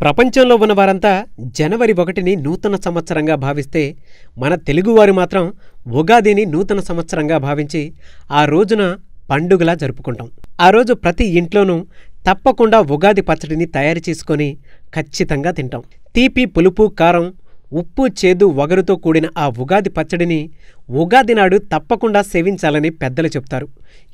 ప్రపంచంలో ఉన్న వారంతా జనవరి ఒకటిని నూతన సంవత్సరంగా భావిస్తే మన తెలుగువారు మాత్రం ఉగాదిని నూతన సంవత్సరంగా భావించి ఆ రోజున పండుగలా జరుపుకుంటాం. ఆ రోజు ప్రతి ఇంట్లోనూ తప్పకుండా ఉగాది పచ్చడిని తయారు చేసుకొని ఖచ్చితంగా తింటాం. తీపి పులుపు కారం ఉప్పు చేదు వగరుతో కూడిన ఆ ఉగాది పచ్చడిని ఉగాది నాడు తప్పకుండా సేవించాలని పెద్దలు చెప్తారు.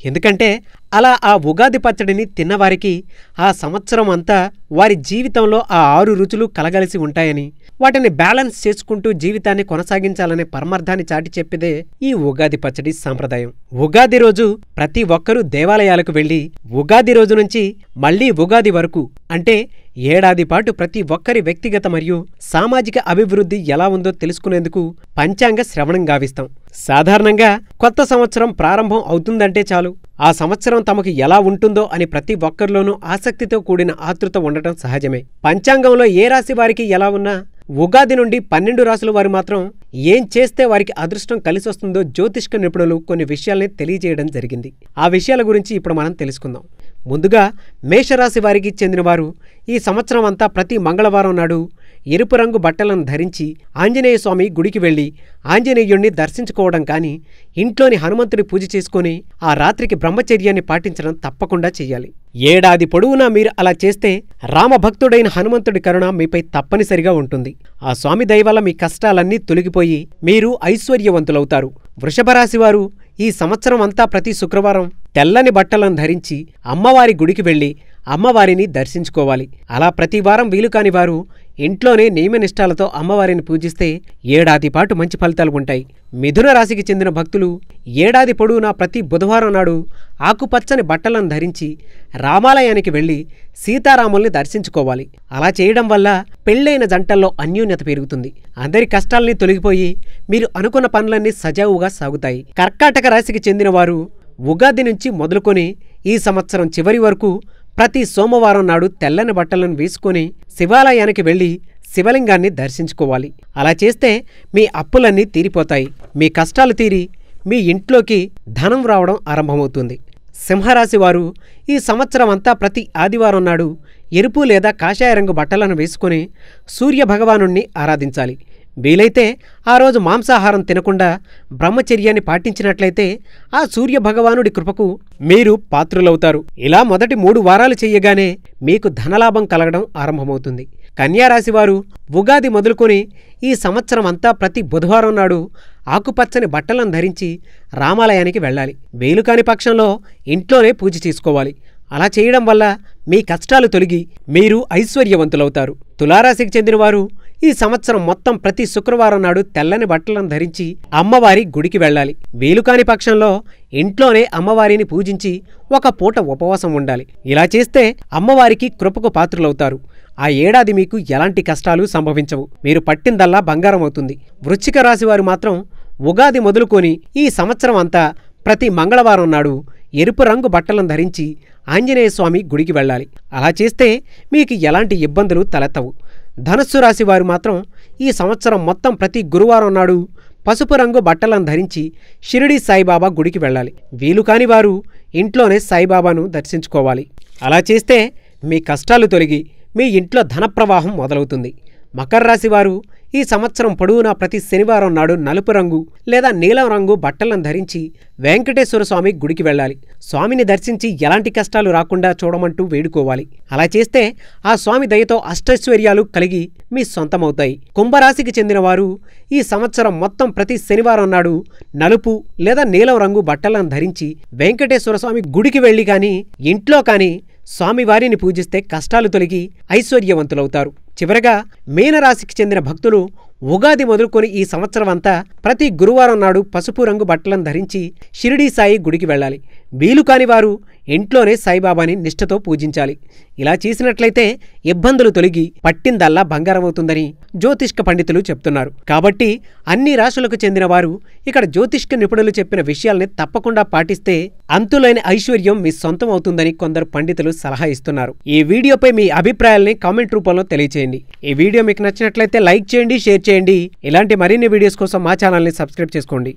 ఎందుకంటే అలా ఆ ఉగాది పచ్చడిని తిన్నవారికి ఆ సంవత్సరం అంతా వారి జీవితంలో ఆ ఆరు రుచులు కలగలిసి ఉంటాయని వాటిని బ్యాలెన్స్ చేసుకుంటూ జీవితాన్ని కొనసాగించాలనే పరమార్థాన్ని చాటి చెప్పిదే ఈ ఉగాది పచ్చడి సాంప్రదాయం. ఉగాది రోజు ప్రతి ఒక్కరూ దేవాలయాలకు వెళ్ళి ఉగాది రోజు నుంచి మళ్ళీ ఉగాది వరకు అంటే ఏడాది పాటు ప్రతి ఒక్కరి వ్యక్తిగత మరియు సామాజిక అభివృద్ధి ఎలా ఉందో తెలుసుకునేందుకు పంచాంగ శ్రవణం గావిస్తాం. సాధారణంగా కొత్త సంవత్సరం ప్రారంభం అవుతుందంటే చాలు. ఆ సంవత్సరం తమకు ఎలా ఉంటుందో అని ప్రతి ఒక్కరిలోనూ ఆసక్తితో కూడిన ఆతృత ఉండటం సహజమే. పంచాంగంలో ఏ రాశి వారికి ఎలా ఉన్నా ఉగాది నుండి పన్నెండు రాసుల వారు మాత్రం ఏం చేస్తే వారికి అదృష్టం కలిసొస్తుందో జ్యోతిష్క నిపుణులు కొన్ని విషయాల్ని తెలియజేయడం జరిగింది. ఆ విషయాల గురించి ఇప్పుడు మనం తెలుసుకుందాం. ముందుగా మేషరాశి వారికి చెందినవారు ఈ సంవత్సరం అంతా ప్రతి మంగళవారం నాడు ఎరుపు రంగు బట్టలను ధరించి ఆంజనేయ స్వామి గుడికి వెళ్ళి ఆంజనేయుణ్ణి దర్శించుకోవడం కానీ ఇంట్లోని హనుమంతుడి పూజ చేసుకొని ఆ రాత్రికి బ్రహ్మచర్యాన్ని పాటించడం తప్పకుండా చెయ్యాలి ఏడాది పొడవునా మీరు అలా చేస్తే రామభక్తుడైన హనుమంతుడి కరుణ మీపై తప్పనిసరిగా ఉంటుంది. ఆ స్వామి దైవాల మీ కష్టాలన్నీ తొలగిపోయి మీరు ఐశ్వర్యవంతులవుతారు. వృషభరాశివారు ఈ సంవత్సరం అంతా ప్రతి శుక్రవారం తెల్లని బట్టలను ధరించి అమ్మవారి గుడికి వెళ్ళి అమ్మవారిని దర్శించుకోవాలి. అలా ప్రతివారం వీలుకాని వారు ఇంట్లోనే నియమనిష్టాలతో అమ్మవారిని పూజిస్తే ఏడాది పాటు మంచి ఫలితాలు ఉంటాయి. మిథున రాశికి చెందిన భక్తులు ఏడాది పొడవునా ప్రతి బుధవారం నాడు ఆకుపచ్చని బట్టలను ధరించి రామాలయానికి వెళ్ళి సీతారాముల్ని దర్శించుకోవాలి. అలా చేయడం వల్ల పెళ్ళైన జంటల్లో అన్యోన్యత పెరుగుతుంది. అందరి కష్టాల్ని తొలగిపోయి మీరు అనుకున్న పనులన్నీ సజావుగా సాగుతాయి. కర్కాటక రాశికి చెందిన వారు ఉగాది నుంచి మొదలుకొని ఈ సంవత్సరం చివరి వరకు ప్రతి సోమవారం నాడు తెల్లని బట్టలను వేసుకొని శివాలయానికి వెళ్ళి శివలింగాన్ని దర్శించుకోవాలి. అలా చేస్తే మీ అప్పులన్నీ తీరిపోతాయి. మీ కష్టాలు తీరి మీ ఇంట్లోకి ధనం రావడం ఆరంభమవుతుంది. సింహరాశి వారు ఈ సంవత్సరం అంతా ప్రతి ఆదివారం నాడు ఎరుపు లేదా కాషాయ రంగు బట్టలను వేసుకుని సూర్య భగవానుణ్ణి ఆరాధించాలి. వీలైతే ఆ రోజు మాంసాహారం తినకుండా బ్రహ్మచర్యాన్ని పాటించినట్లయితే ఆ సూర్య భగవానుడి కృపకు మీరు పాత్రులవుతారు. ఇలా మొదటి మూడు వారాలు చెయ్యగానే మీకు ధనలాభం కలగడం ఆరంభమవుతుంది. కన్యారాశి వారు ఉగాది మొదలుకొని ఈ సంవత్సరం అంతా ప్రతి బుధవారం నాడు ఆకుపచ్చని బట్టలను ధరించి రామాలయానికి వెళ్ళాలి. వేలు కాని పక్షంలో ఇంట్లోనే పూజ చేసుకోవాలి. అలా చేయడం వల్ల మీ కష్టాలు తొలగి మీరు ఐశ్వర్యవంతులవుతారు. తులారాశికి చెందినవారు ఈ సంవత్సరం మొత్తం ప్రతి శుక్రవారం నాడు తెల్లని బట్టలను ధరించి అమ్మవారి గుడికి వెళ్ళాలి. వీలుకాని పక్షంలో ఇంట్లోనే అమ్మవారిని పూజించి ఒక పూట ఉపవాసం ఉండాలి. ఇలా చేస్తే అమ్మవారికి కృపకు పాత్రులవుతారు. ఆ ఏడాది మీకు ఎలాంటి కష్టాలు సంభవించవు. మీరు పట్టిందల్లా బంగారం అవుతుంది. వృశ్చిక రాశి వారు మాత్రం ఉగాది మొదలుకొని ఈ సంవత్సరం అంతా ప్రతి మంగళవారం నాడు ఎరుపు రంగు బట్టలను ధరించి ఆంజనేయస్వామి గుడికి వెళ్ళాలి. అలా చేస్తే మీకు ఎలాంటి ఇబ్బందులు తలెత్తవు. ధనస్సు రాశి వారు మాత్రం ఈ సంవత్సరం మొత్తం ప్రతి గురువారం నాడు పసుపు రంగు బట్టలను ధరించి షిరిడి సాయిబాబా గుడికి వెళ్ళాలి. వీలు కాని వారు ఇంట్లోనే సాయిబాబాను దర్శించుకోవాలి. అలా చేస్తే మీ కష్టాలు తొలగి మీ ఇంట్లో ధనప్రవాహం మొదలవుతుంది. మకర రాశి వారు ఈ సంవత్సరం పొడవునా ప్రతి శనివారం నాడు నలుపు రంగు లేదా నీలం రంగు బట్టలను ధరించి వెంకటేశ్వర స్వామి గుడికి వెళ్ళాలి. స్వామిని దర్శించి ఎలాంటి కష్టాలు రాకుండా చూడమంటూ వేడుకోవాలి. అలా చేస్తే ఆ స్వామి దయతో అష్టైశ్వర్యాలు కలిగి మీ సొంతమవుతాయి. కుంభరాశికి చెందినవారు ఈ సంవత్సరం మొత్తం ప్రతి శనివారం నాడు నలుపు లేదా నీలం రంగు బట్టలను ధరించి వెంకటేశ్వర స్వామి గుడికి వెళ్ళి కానీ ఇంట్లో కానీ స్వామివారిని పూజిస్తే కష్టాలు తొలగి ఐశ్వర్యవంతులవుతారు. చివరగా మీనరాశికి చెందిన భక్తులు ఉగాది మొదలుకొని ఈ సంవత్సరం అంతా ప్రతి గురువారం నాడు పసుపు రంగు బట్టలను ధరించి షిరిడీ సాయి గుడికి వెళ్ళాలి. వీలు కాని వారు ఇంట్లోనే సాయిబాబాని నిష్ఠతో పూజించాలి. ఇలా చేసినట్లయితే ఇబ్బందులు తొలగి పట్టిందల్లా బంగారమవుతుందని జ్యోతిష్క పండితులు చెప్తున్నారు. కాబట్టి అన్ని రాశులకు చెందిన వారు ఇక్కడ జ్యోతిష్క నిపుణులు చెప్పిన విషయాల్ని తప్పకుండా పాటిస్తే అంతులైన ఐశ్వర్యం మీ సొంతం అవుతుందని కొందరు పండితులు సలహా ఇస్తున్నారు. ఈ వీడియోపై మీ అభిప్రాయాల్ని కామెంట్ రూపంలో తెలియచేయండి. ఈ వీడియో మీకు నచ్చినట్లయితే లైక్ చేయండి షేర్ చేయండి. ఇలాంటి మరిన్ని వీడియోస్ కోసం మా ఛానల్ని సబ్స్క్రైబ్ చేసుకోండి.